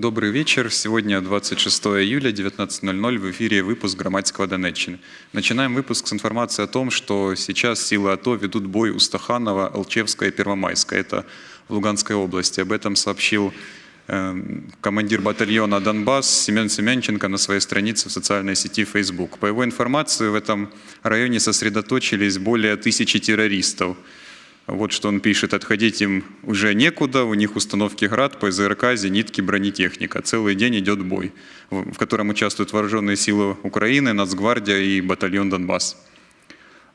Добрый вечер. Сегодня 26 июля, 19.00. В эфире выпуск «Громадского Донеччины». Начинаем выпуск с информации о том, что сейчас силы АТО ведут бой у Стаханова, Алчевская и Первомайская. Это в Луганской области. Об этом сообщил э, командир батальона «Донбасс» Семен Семенченко на своей странице в социальной сети Facebook. По его информации, в этом районе сосредоточились более тысячи террористов. Вот что он пишет. Отходить им уже некуда, у них установки «Град», ПЗРК, зенитки, бронетехника. Целый день идет бой, в котором участвуют вооруженные силы Украины, Нацгвардия и батальон «Донбасс».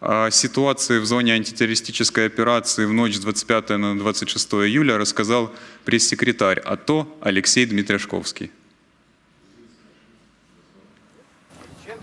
О ситуации в зоне антитеррористической операции в ночь с 25 на 26 июля рассказал пресс-секретарь АТО Алексей Дмитряшковский.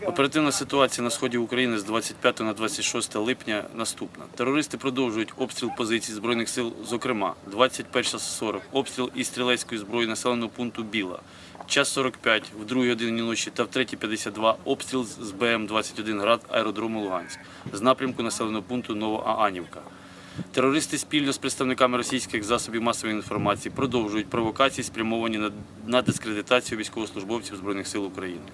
Оперативна ситуація на сході України з 25 на 26 липня наступна. Терористи продовжують обстріл позицій збройних сил, зокрема 21.40 обстріл із стрілецької зброї населеного пункту Біла. Час 45 в 2 годині ночі та в 3.52 обстріл з БМ-21 град аеродрому Луганськ з напрямку населеного пункту Новоаанівка. Терористи спільно з представниками російських засобів масової інформації продовжують провокації, спрямовані на дискредитацію військовослужбовців Збройних сил України.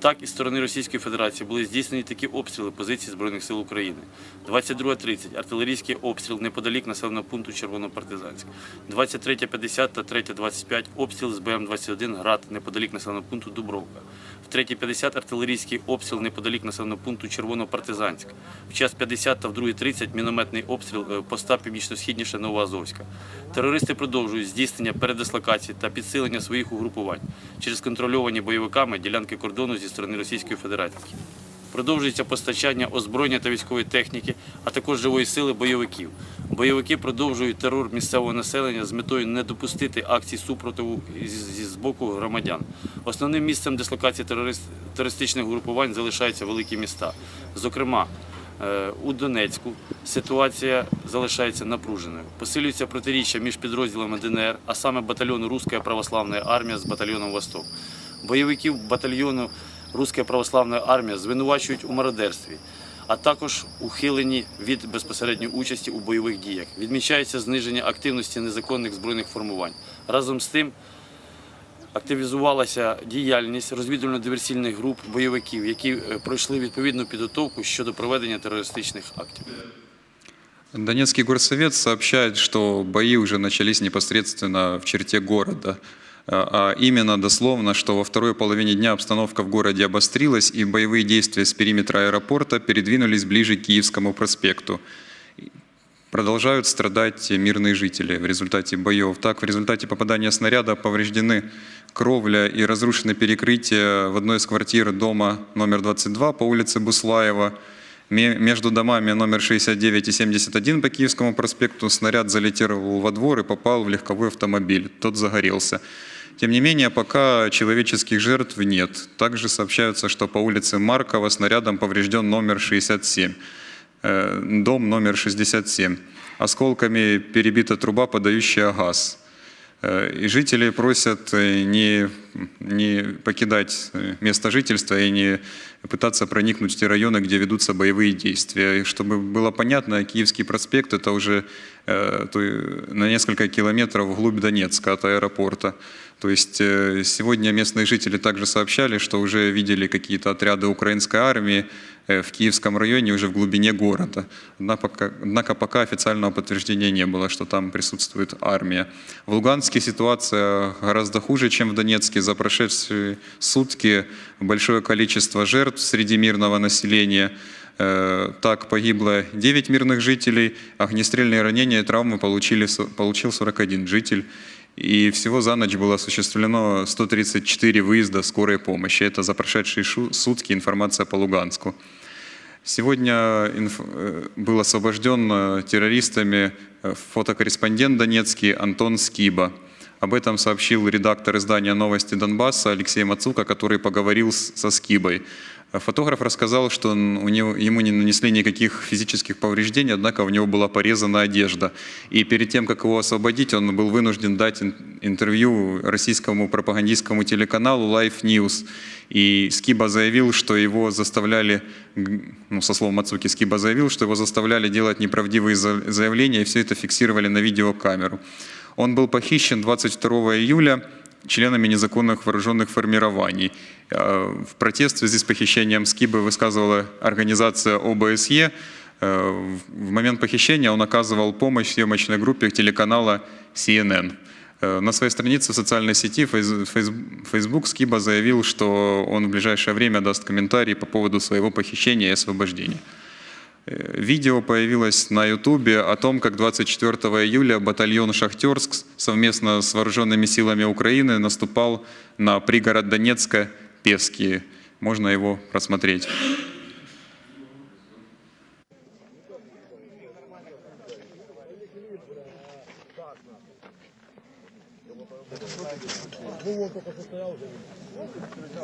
Так, із сторони Російської Федерації були здійснені такі обстріли позицій Збройних сил України. 22.30 артилерійський обстріл неподалік населеного пункту Червонопартизанськ. 23.50 та 3.25 обстріл з БМ-21 град неподалік населеного пункту Дубровка. В 3.50 артилерійський обстріл неподалік населеного пункту Червонопартизанськ. В час 50 та в 2.30 мінометний обстріл е, поста північно-східніше Новоазовська. Терористи продовжують здійснення передислокації та підсилення своїх угрупувань через контрольовані бойовиками ділянки кордону зі сторони Російської Федерації. Продовжується постачання озброєння та військової техніки, а також живої сили бойовиків. Бойовики продовжують терор місцевого населення з метою не допустити акцій супротиву з боку громадян. Основним місцем дислокації терористичних групувань залишаються великі міста. Зокрема, е, у Донецьку ситуація залишається напруженою. Посилюється протиріччя між підрозділами ДНР, а саме батальйону Руська православна армія з батальйоном Восток. Бойовиків батальйону Руська православна армія звинувачують у мародерстві, а також ухилені від безпосередньої участі у бойових діях. Відмічається зниження активності незаконних збройних формувань. Разом з тим активізувалася діяльність розвідувально-диверсійних груп бойовиків, які е, пройшли відповідну підготовку щодо проведення терористичних актів. Донецкий горсовет сообщает, что бои уже начались непосредственно в черте города. А а именно дословно, что во второй половине дня обстановка в городе обострилась, и боевые действия с периметра аэропорта передвинулись ближе к Киевскому проспекту. Продолжают страдать мирные жители в результате боев. Так, в результате попадания снаряда повреждены кровля и разрушены перекрытия в одной из квартир дома номер 22 по улице Буслаева. Ме- Между домами номер 69 и 71 по Киевскому проспекту снаряд залетел во двор и попал в легковой автомобиль. Тот загорелся. Тем не менее, пока человеческих жертв нет. Также сообщается, что по улице Маркова снарядом поврежден номер 67 э, дом номер 67. Осколками перебита труба, подающая газ. Э, И жители просят э, не, не покидать э, место жительства и не пытаться проникнуть в те районы, где ведутся боевые действия. И чтобы было понятно, Киевский проспект – это уже э, на несколько километров вглубь Донецка от аэропорта. То есть э, сегодня местные жители также сообщали, что уже видели какие-то отряды украинской армии в Киевском районе уже в глубине города. Однако пока официального подтверждения не было, что там присутствует армия. В Луганске ситуация гораздо хуже, чем в Донецке. За прошедшие сутки большое количество жертв среди мирного населения. Э, Так погибло 9 мирных жителей, огнестрельные ранения и травмы получили, получил 41 житель. И всего за ночь было осуществлено 134 выезда скорой помощи. Это за прошедшие сутки информация по Луганску. Сегодня инф- э, был освобожден э, террористами фотокорреспондент донецкий Антон Скиба. Об этом сообщил редактор издания «Новости Донбасса» Алексей Мацука, который поговорил со Скибой. Фотограф рассказал, что у него, ему не нанесли никаких физических повреждений, однако у него была порезана одежда. И перед тем, как его освободить, он был вынужден дать ин- интервью российскому пропагандистскому телеканалу Life News. И Скиба заявил, что его заставляли, ну, со слов Мацуки, Скиба заявил, что его заставляли делать неправдивые за- заявления, и все это фиксировали на видеокамеру. Он был похищен 22 июля членами незаконных вооруженных формирований. Э, В протест в связи с похищением Скибы высказывала организация ОБСЕ. Э, В момент похищения он оказывал помощь съемочной группе телеканала CNN. Э, На своей странице в социальной сети Facebook Скиба заявил, что он в ближайшее время даст комментарий по поводу своего похищения и освобождения. Э, Видео появилось на Ютубе о том, как 24 июля батальон «Шахтерск» совместно с вооруженными силами Украины наступал на пригород Донецка Пески. Можно его просмотреть.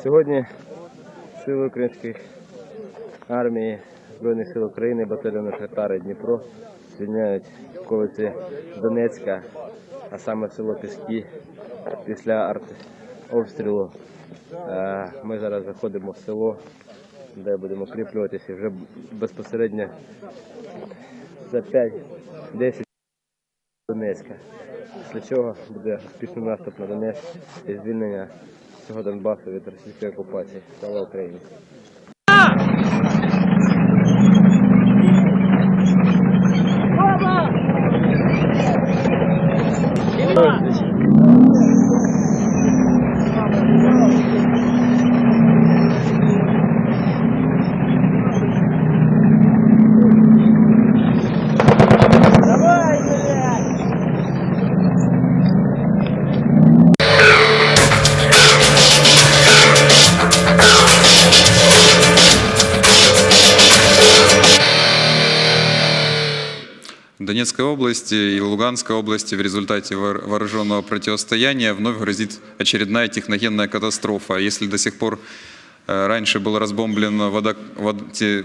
Сьогодні сили української армії Збройних сил України, батальйону Шахтари Дніпро звільняють околиці Донецька, а саме село Піски після артобстрілу. Е, Ми зараз заходимо в село, де будемо укріплюватися вже безпосередньо за 5-10 Донецька. Після чого буде успішний наступ на Донецьк і звільнення всього Донбасу від російської окупації. Слава Україні! Донецкой области и Луганской области в результате вооруженного противостояния вновь грозит очередная техногенная катастрофа. Если до сих пор э, раньше был разбомблен водо- вод- те-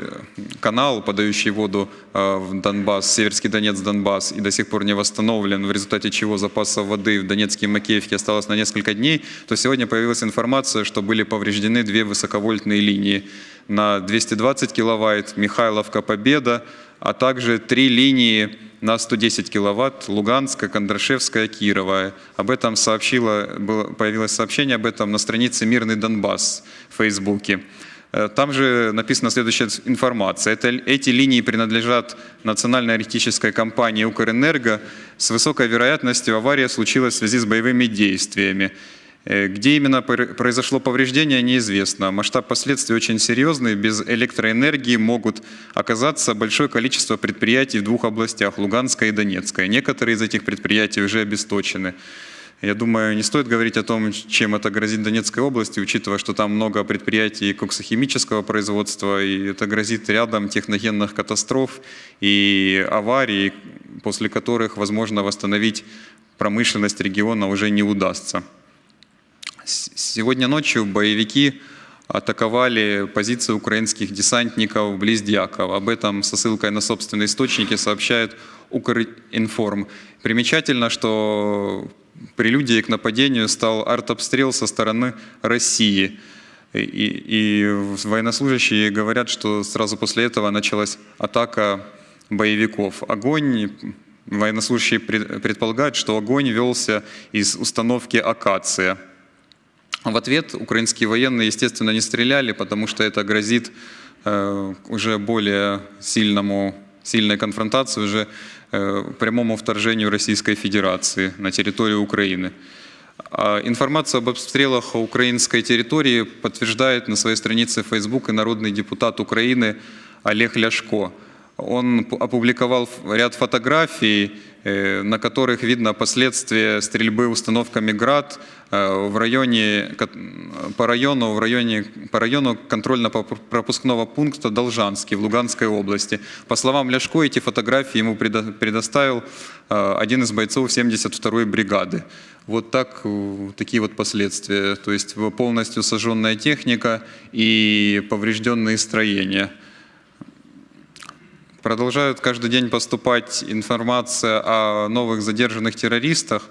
канал, подающий воду э, в Донбасс, Северский Донец, Донбасс, и до сих пор не восстановлен, в результате чего запасов воды в Донецке и Макеевке осталось на несколько дней, то сегодня появилась информация, что были повреждены две высоковольтные линии на 220 киловатт Михайловка Победа, а также три линии на 110 киловатт Луганская, Кондрашевская, Кирова. Об этом сообщила, было, появилось сообщение об этом на странице «Мирный Донбасс» в Фейсбуке. Э, Там же написана следующая информация. Это, эти линии принадлежат национальной энергетической компании «Укрэнерго». С высокой вероятностью авария случилась в связи с боевыми действиями. Э, Где именно пр- произошло повреждение, неизвестно. Масштаб последствий очень серьезный. Без электроэнергии могут оказаться большое количество предприятий в двух областях, Луганской и Донецкой. Некоторые из этих предприятий уже обесточены. Я думаю, не стоит говорить о том, чем это грозит Донецкой области, учитывая, что там много предприятий коксохимического производства, и это грозит рядом техногенных катастроф и аварий, после которых, возможно, восстановить промышленность региона уже не удастся. Сегодня ночью боевики атаковали позиции украинских десантников близ Дьякова. Об этом со ссылкой на собственные источники сообщает Укринформ. Примечательно, что прелюдией к нападению стал артобстрел со стороны России. И, и военнослужащие говорят, что сразу после этого началась атака боевиков. Огонь, военнослужащие пред- предполагают, что огонь велся из установки «Акация». В ответ украинские военные, естественно, не стреляли, потому что это грозит э, уже более сильному, сильной конфронтации, уже э, прямому вторжению Российской Федерации на территорию Украины. А Информацию об обстрелах украинской территории подтверждает на своей странице Facebook и народный депутат Украины Олег Ляшко. Он опубликовал ряд фотографий, э, на которых видно последствия стрельбы установками «Град» э, в районе, по району, в районе, по району контрольно-пропускного пункта Должанский в Луганской области. По словам Ляшко, эти фотографии ему предо- предоставил э, один из бойцов 72-й бригады. Вот так, такие вот последствия. То есть полностью сожженная техника и поврежденные строения. Продолжают каждый день поступать информация о новых задержанных террористах.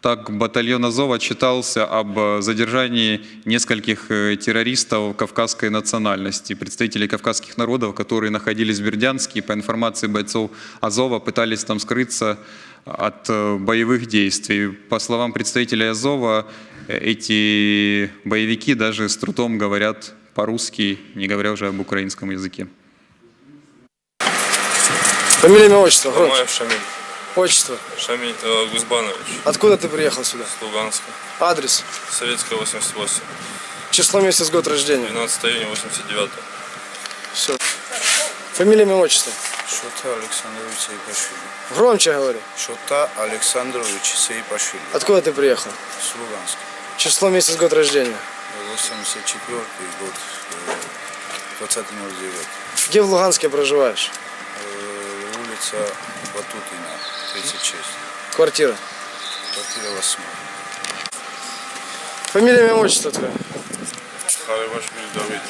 Так, батальон Азов отчитался об задержании нескольких э, террористов кавказской национальности, представителей кавказских народов, которые находились в Бердянске. И По информации бойцов Азова, пытались там скрыться от э, боевых действий. По словам представителей Азова, эти боевики даже с трудом говорят по-русски, не говоря уже об украинском языке. Фамилия, имя, отчество, громче. Мамаев Шамиль. Отчество. Шамиль э, Гузбанович. Откуда ты приехал сюда? С Луганска. Адрес. Советская 88. Число, месяц, год рождения. 12 июня 89 Все. Фамилия, имя, отчество. Шота Александрович Сейпашвили. Громче говори. Шота Александрович Сейпашвили. Откуда ты приехал? С Луганска. Число, месяц, год рождения. 84 год. э, 20.09. Где в Луганске проживаешь? Улица Батутина, 36. Квартира. Квартира 8. Фамилия, имя, отчество твое. Харивашвили Давид.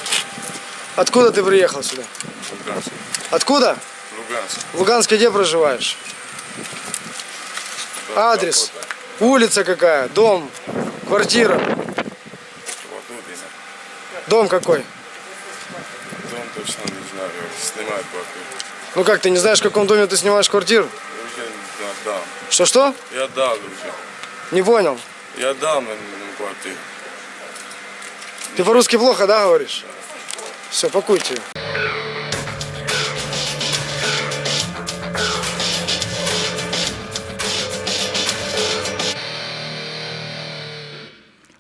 Откуда ты приехал сюда? Луганск. Откуда? Луганск. В Луганске где проживаешь? Адрес. Улица какая? Дом? Квартира? Батутина. Дом какой? Дом точно не знаю. Снимает квартиру. Ну как, ты не знаешь, в каком доме ты снимаешь квартиру? Уже да, дам. Что-что? Я дал уже. Не понял. Я дам ему квартиру. Ты по-русски плохо, да, говоришь? Все, пакуйте.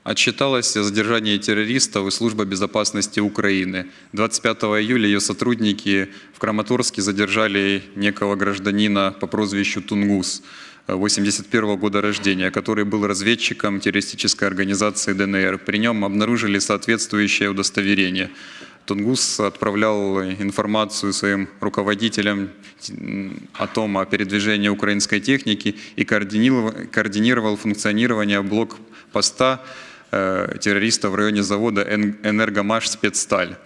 Отчиталась о задержании террористов и Служба безопасности Украины. 25 июля ее сотрудники в Краматорске задержали некого гражданина по прозвищу Тунгус, э, 81 года рождения, который был разведчиком террористической организации ДНР. При нем обнаружили соответствующее удостоверение. Тунгус отправлял информацию своим руководителям о том, о передвижении украинской техники и координировал, координировал функционирование блокпоста э, террористов в районе завода «Эн- «Энергомаш Спецсталь».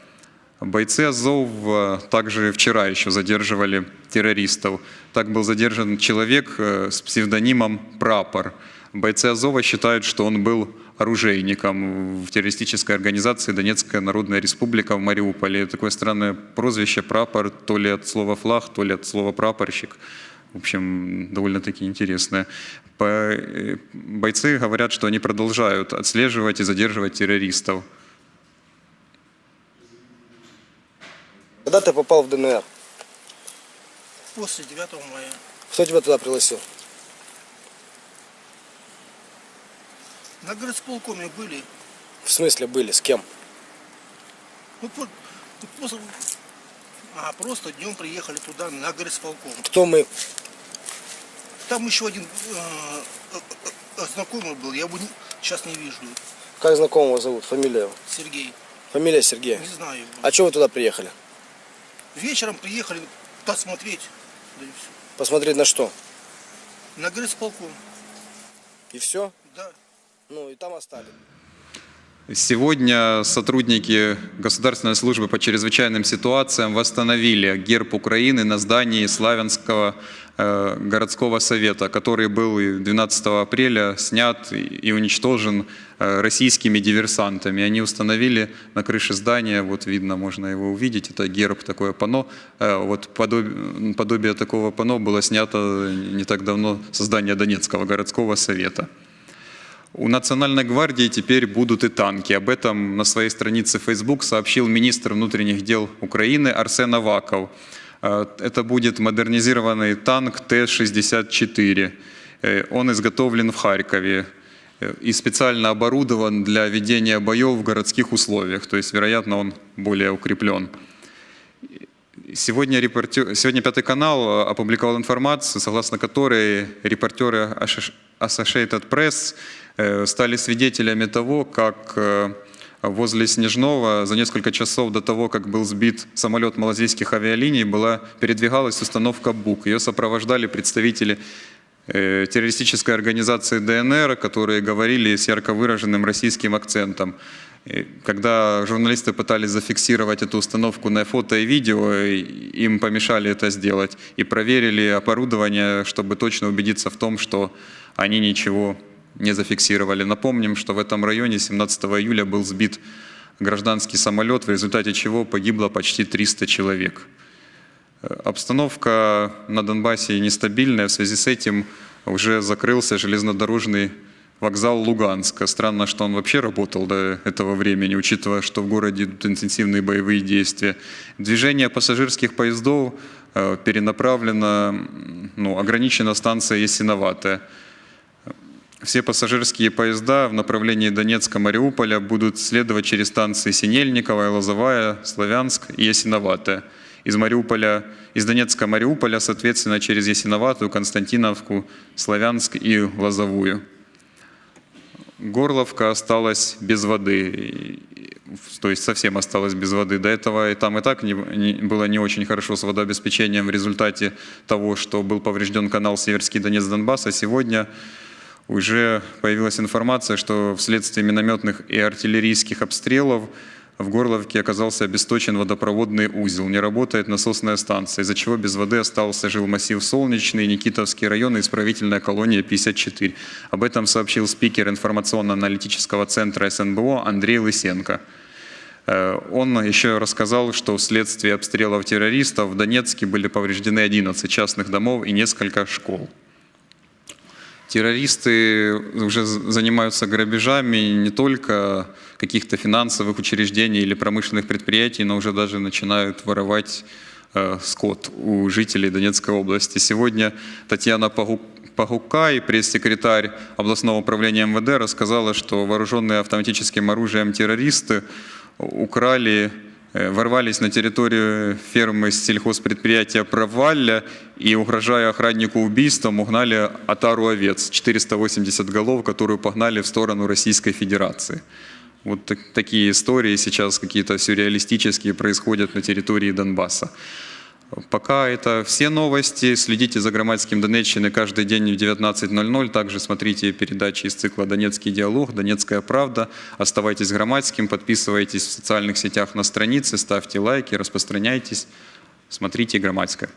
Бойцы Азов э, также вчера еще задерживали террористов. Так был задержан человек э, с псевдонимом Прапор. Бойцы Азова считают, что он был оружейником в террористической организации Донецкая Народная Республика в Мариуполе. Такое странное прозвище «Прапор», то ли от слова «флаг», то ли от слова «прапорщик». В общем, довольно-таки интересно. Э, Бойцы говорят, что они продолжают отслеживать и задерживать террористов. Когда ты попал в ДНР? После 9 мая. Кто тебя туда пригласил? На горосполкоме были. В смысле были? С кем? Ну, по- ну, а, просто днем приехали туда, на горосполком. Кто мы? Там еще один э, э, э, знакомый был, я его не- сейчас не вижу. Как знакомого зовут? Фамилия? его? Сергей. Фамилия Сергея. Не знаю его. А что вы туда приехали? Вечером приехали посмотреть. Да и все. Посмотреть на что? На горосполком. И все? Да. Ну и там остались. Сегодня сотрудники Государственной службы по чрезвычайным ситуациям восстановили герб Украины на здании Славянского э, городского совета, который был 12 апреля снят и- уничтожен э, российскими диверсантами. Они установили на крыше здания, вот видно, можно его увидеть, это герб, такое панно. Э, Вот подобие, подобие такого панно было снято не так давно со здания Донецкого городского совета. У Национальной гвардии теперь будут и танки. Об этом на своей странице Facebook сообщил министр внутренних дел Украины Арсен Аваков. Э, Это будет модернизированный танк Т-64. Э, Он изготовлен в Харькове э, и специально оборудован для ведения боев в городских условиях. То есть, вероятно, он более укреплен. Сегодня, репортер, сегодня Пятый канал опубликовал информацию, согласно которой репортеры Associated Press стали свидетелями того, как э, возле Снежного за несколько часов до того, как был сбит самолет малазийских авиалиний, была передвигалась установка БУК. Ее сопровождали представители э, террористической организации ДНР, которые говорили с ярко выраженным российским акцентом. Когда журналисты пытались зафиксировать эту установку на фото и видео, им помешали это сделать и проверили оборудование, чтобы точно убедиться в том, что они ничего не зафиксировали. Напомним, что в этом районе 17 июля был сбит гражданский самолет, в результате чего погибло почти 300 человек. Э, Обстановка на Донбассе нестабильная, в связи с этим уже закрылся железнодорожный вокзал Луганска. Странно, что он вообще работал до этого времени, учитывая, что в городе идут интенсивные боевые действия. Движение пассажирских поездов э, перенаправлено, ну, ограничено станция Ясиноватая. Все пассажирские поезда в направлении Донецка-Мариуполя будут следовать через станции Синельниковая, Лозовая, Славянск и Ясиноватая. Из Мариуполя, из Донецка-Мариуполя, соответственно, через Ясиноватую, Константиновку, Славянск и Лозовую. Горловка осталась без воды, то есть совсем осталась без воды. До этого и там и так не- не- было не очень хорошо с водообеспечением в результате того, что был поврежден канал Северский Донец-Донбасс, а сегодня уже появилась информация, что вследствие минометных и артиллерийских обстрелов в Горловке оказался обесточен водопроводный узел, не работает насосная станция, из-за чего без воды остался жилмассив Солнечный, Никитовский район и исправительная колония 54. Об этом сообщил спикер информационно-аналитического центра СНБО Андрей Лысенко. Э, Он еще рассказал, что вследствие обстрелов террористов в Донецке были повреждены 11 частных домов и несколько школ. Террористы уже занимаются грабежами не только каких-то финансовых учреждений или промышленных предприятий, но уже даже начинают воровать э, скот у жителей Донецкой области. Сегодня Татьяна Погу- Погукай, пресс-секретарь областного управления МВД, рассказала, что вооруженные автоматическим оружием террористы украли ворвались на территорию фермы сельхозпредприятия Провалля и, угрожая охраннику убийством, угнали отару овец, 480 голов, которую погнали в сторону Российской Федерации. Вот так- такие истории сейчас какие-то сюрреалистические происходят на территории Донбасса. Пока это все новости. Следите за Громадским Донеччины каждый день в 19.00. Также смотрите передачи из цикла «Донецкий диалог», «Донецкая правда». Оставайтесь громадским, подписывайтесь в социальных сетях на странице, ставьте лайки, распространяйтесь. Смотрите «Громадское».